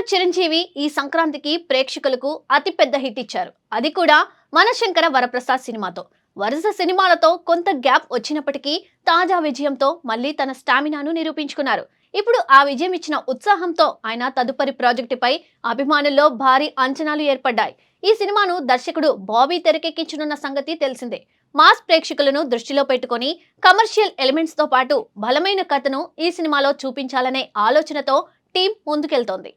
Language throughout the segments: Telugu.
మెగాస్టార్ చిరంజీవి ఈ సంక్రాంతికి ప్రేక్షకులకు అతిపెద్ద హిట్ ఇచ్చారు. అది కూడా మనశంకర వరప్రసాద్ సినిమాతో. వరుస సినిమాలతో కొంత గ్యాప్ వచ్చినప్పటికీ తాజా విజయంతో మళ్ళీ తన స్టామినాను నిరూపించుకున్నారు. ఇప్పుడు ఆ విజయం ఇచ్చిన ఉత్సాహంతో ఆయన తదుపరి ప్రాజెక్టుపై అభిమానుల్లో భారీ అంచనాలు ఏర్పడ్డాయి. ఈ సినిమాను దర్శకుడు బాబీ తెరకెక్కించనున్న సంగతి తెలిసిందే. మాస్ ప్రేక్షకులను దృష్టిలో పెట్టుకొని కమర్షియల్ ఎలిమెంట్స్తో పాటు బలమైన కథను ఈ సినిమాలో చూపించాలనే ఆలోచనతో టీం ముందుకెళ్తోంది.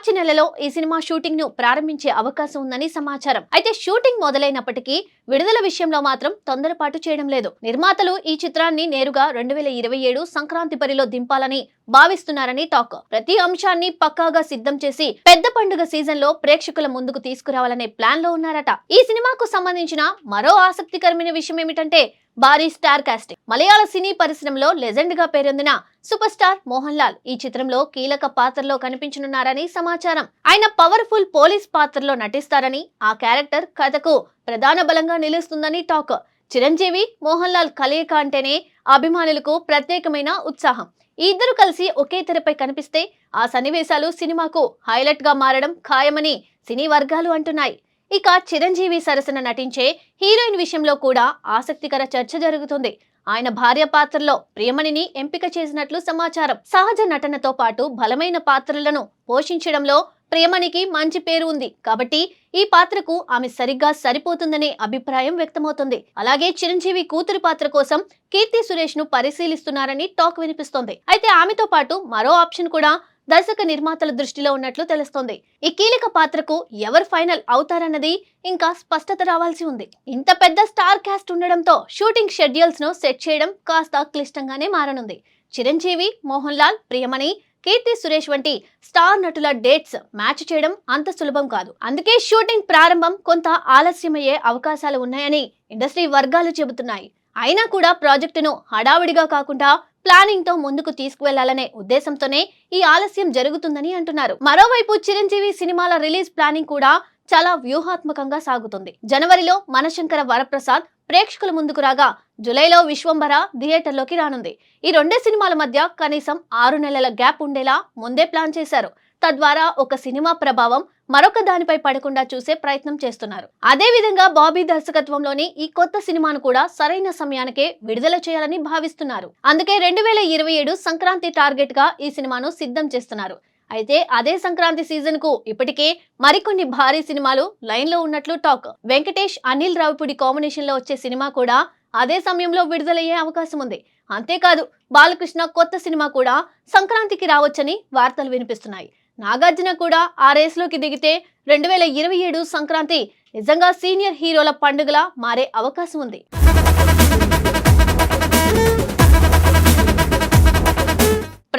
మార్చి నెలలో ఈ సినిమా షూటింగ్ను ప్రారంభించే అవకాశం ఉందని సమాచారం. అయితే షూటింగ్ మొదలైనప్పటికీ విడుదల విషయంలో మాత్రం తొందరపాటు చేయడం లేదు. నిర్మాతలు ఈ చిత్రాన్ని నేరుగా రెండు వేల ఇరవై ఏడు సంక్రాంతి పరిలో దింపాలని భావిస్తున్నారని టాక్. ప్రతి అంశాన్ని పక్కాగా సిద్ధం చేసి పెద్ద పండుగ సీజన్లో ప్రేక్షకుల ముందుకు తీసుకురావాలనే ప్లాన్లో ఉన్నారట. ఈ సినిమాకు సంబంధించిన మరో ఆసక్తికరమైన విషయం ఏమిటంటే భారీ స్టార్ కాస్టింగ్. మలయాళ సినీ పరిశ్రమలో లెజెండ్గా పేరొందిన సూపర్ స్టార్ మోహన్ లాల్ ఈ చిత్రంలో కీలక పాత్రలో కనిపించనున్నారని సమాచారం. ఆయన పవర్ఫుల్ పోలీస్ పాత్రలో నటిస్తారని ఆ క్యారెక్టర్ కథకు ప్రధాన బలంగా నిలుస్తుందని టాక్. చిరంజీవి మోహన్ లాల్ కలయిక అంటేనే అభిమానులకు ప్రత్యేకమైన ఉత్సాహం. ఈ ఇద్దరు కలిసి ఒకే తెరపై కనిపిస్తే ఆ సన్నివేశాలు సినిమాకు హైలైట్గా మారడం ఖాయమని సినీ వర్గాలు అంటున్నాయి. ఇక చిరంజీవి సరసన నటించే హీరోయిన్ విషయంలో కూడా ఆసక్తికర చర్చ జరుగుతుంది. ఆయన భార్య పాత్రలో ప్రియమణిని ఎంపిక చేసినట్లు సమాచారం. సహజ నటనతో పాటు బలమైన పాత్రలను పోషించడంలో ప్రియమణికి మంచి పేరు ఉంది. కాబట్టి ఈ పాత్రకు ఆమె సరిగ్గా సరిపోతుందనే అభిప్రాయం వ్యక్తమవుతుంది. అలాగే చిరంజీవి కూతురు పాత్ర కోసం కీర్తి సురేష్ను పరిశీలిస్తున్నారని టాక్ వినిపిస్తోంది. అయితే ఆమెతో పాటు మరో ఆప్షన్ కూడా దర్శక నిర్మాతల దృష్టిలో ఉన్నట్లు తెలుస్తోంది. ఈ కీలక పాత్రకు ఎవరు ఫైనల్ అవుతారన్నది ఇంకా స్పష్టత రావాల్సి ఉంది. ఇంత పెద్ద స్టార్ క్యాస్ట్ ఉండడంతో షూటింగ్ షెడ్యూల్స్ను సెట్ చేయడం కాస్త క్లిష్టంగానే మారనుంది. చిరంజీవి మోహన్ లాల్ ప్రియమణి కీర్తి సురేష్ వంటి స్టార్ నటుల డేట్స్ మ్యాచ్ చేయడం అంత సులభం కాదు. అందుకే షూటింగ్ ప్రారంభం కొంత ఆలస్యమయ్యే అవకాశాలు ఉన్నాయని ఇండస్ట్రీ వర్గాలు చెబుతున్నాయి. అయినా కూడా ప్రాజెక్టును హడావిడిగా కాకుండా ప్లానింగ్తో ముందుకు తీసుకువెళ్ళాలనే ఉద్దేశంతోనే ఈ ఆలస్యం జరుగుతుందని అంటున్నారు. మరోవైపు చిరంజీవి సినిమాల రిలీజ్ ప్లానింగ్ కూడా చాలా వ్యూహాత్మకంగా సాగుతుంది. జనవరిలో మనశంకర వరప్రసాద్ ప్రేక్షకుల ముందుకు రాగా జులైలో విశ్వంభర థియేటర్లోకి రానుంది. ఈ రెండే సినిమాల మధ్య కనీసం ఆరు నెలల గ్యాప్ ఉండేలా ముందే ప్లాన్ చేశారు. తద్వారా ఒక సినిమా ప్రభావం మరొక దానిపై పడకుండా చూసే ప్రయత్నం చేస్తున్నారు. అదే విధంగా బాబీ దర్శకత్వంలోని ఈ కొత్త సినిమాను కూడా సరైన సమయానికే విడుదల చేయాలని భావిస్తున్నారు. అందుకే రెండు వేల ఇరవై ఏడు సంక్రాంతి టార్గెట్గా ఈ సినిమాను సిద్ధం చేస్తున్నారు. అయితే అదే సంక్రాంతి సీజన్కు ఇప్పటికే మరికొన్ని భారీ సినిమాలు లైన్లో ఉన్నట్లు టాక్. వెంకటేష్ అనిల్ రావిపూడి కాంబినేషన్లో వచ్చే సినిమా కూడా అదే సమయంలో విడుదలయ్యే అవకాశం ఉంది. అంతేకాదు బాలకృష్ణ కొత్త సినిమా కూడా సంక్రాంతికి రావచ్చని వార్తలు వినిపిస్తున్నాయి. నాగార్జున కూడా ఆ రేసులోకి దిగితే రెండు వేల ఇరవై ఏడు సంక్రాంతి నిజంగా సీనియర్ హీరోల పండుగలా మారే అవకాశం ఉంది.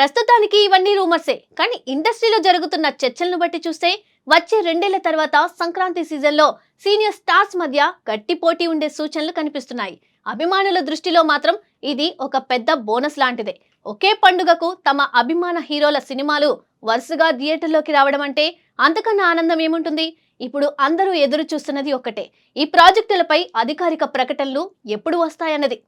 ప్రస్తుతానికి ఇవన్నీ రూమర్సే. కానీ ఇండస్ట్రీలో జరుగుతున్న చర్చలను బట్టి చూస్తే వచ్చే రెండేళ్ళ తర్వాత సంక్రాంతి సీజన్లో సీనియర్ స్టార్స్ మధ్య గట్టి పోటీ ఉండే సూచనలు కనిపిస్తున్నాయి. అభిమానుల దృష్టిలో మాత్రం ఇది ఒక పెద్ద బోనస్ లాంటిదే. ఒకే పండుగకు తమ అభిమాన హీరోల సినిమాలు వరుసగా థియేటర్లోకి రావడం అంటే అంతకన్నా ఆనందం ఏముంటుంది? ఇప్పుడు అందరూ ఎదురు చూస్తున్నది ఒక్కటే. ఈ ప్రాజెక్టులపై అధికారిక ప్రకటనలు ఎప్పుడు వస్తాయన్నది.